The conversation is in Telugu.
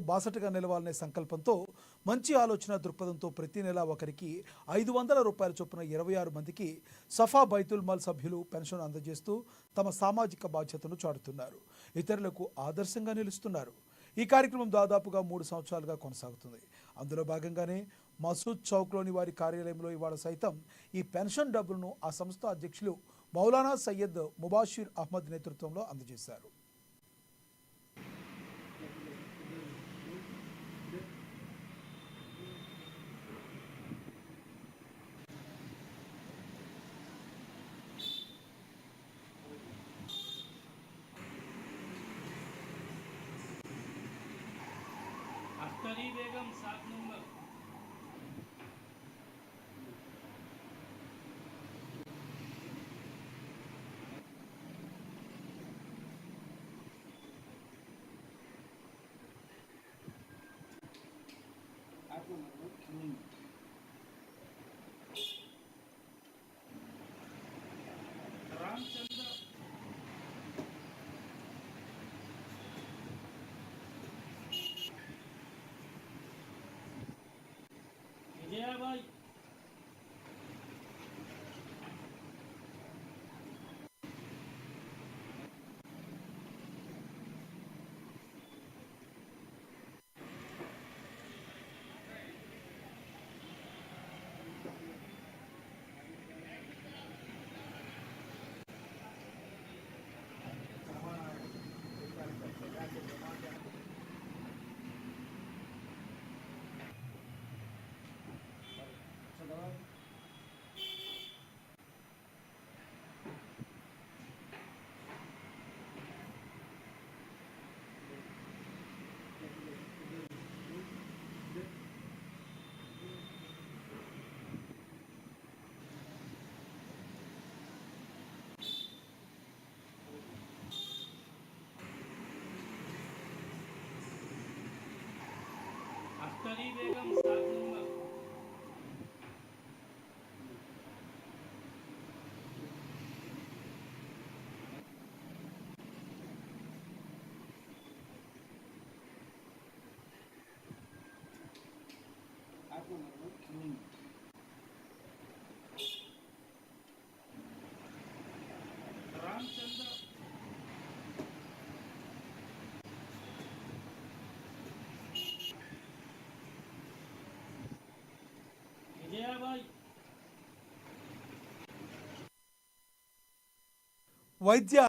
బాసటగా నిలవాలనే సంకల్పంతో మంచి ఆలోచన దృక్పథంతో ప్రతి నెల ఒకరికి ఐదు వందల రూపాయల చొప్పున ఇరవై ఆరు మందికి సఫా బైతుల్ మాల్ సభ్యులు పెన్షన్ అందజేస్తూ తమ సామాజిక బాధ్యతను చాటుతున్నారు. ఇతరులకు ఆదర్శంగా నిలుస్తున్నారు. ఈ కార్యక్రమం దాదాపుగా మూడు సంవత్సరాలుగా కొనసాగుతుంది. అందులో భాగంగానే మసూద్ చౌక్లోని వారి కార్యాలయంలో ఇవాళ సైతం ఈ పెన్షన్ డబ్బులను ఆ సంస్థ అధ్యక్షులు మౌలానా సయ్యద్ ముబాషిర్ అహ్మద్ నేతృత్వంలో అందజేశారు. अख्तरी बेगम सात नंबर। रामचंद्र ভাই মুক্তালি বেগম সাত নম্বর রামচন্দ্র ವೈದ್ಯ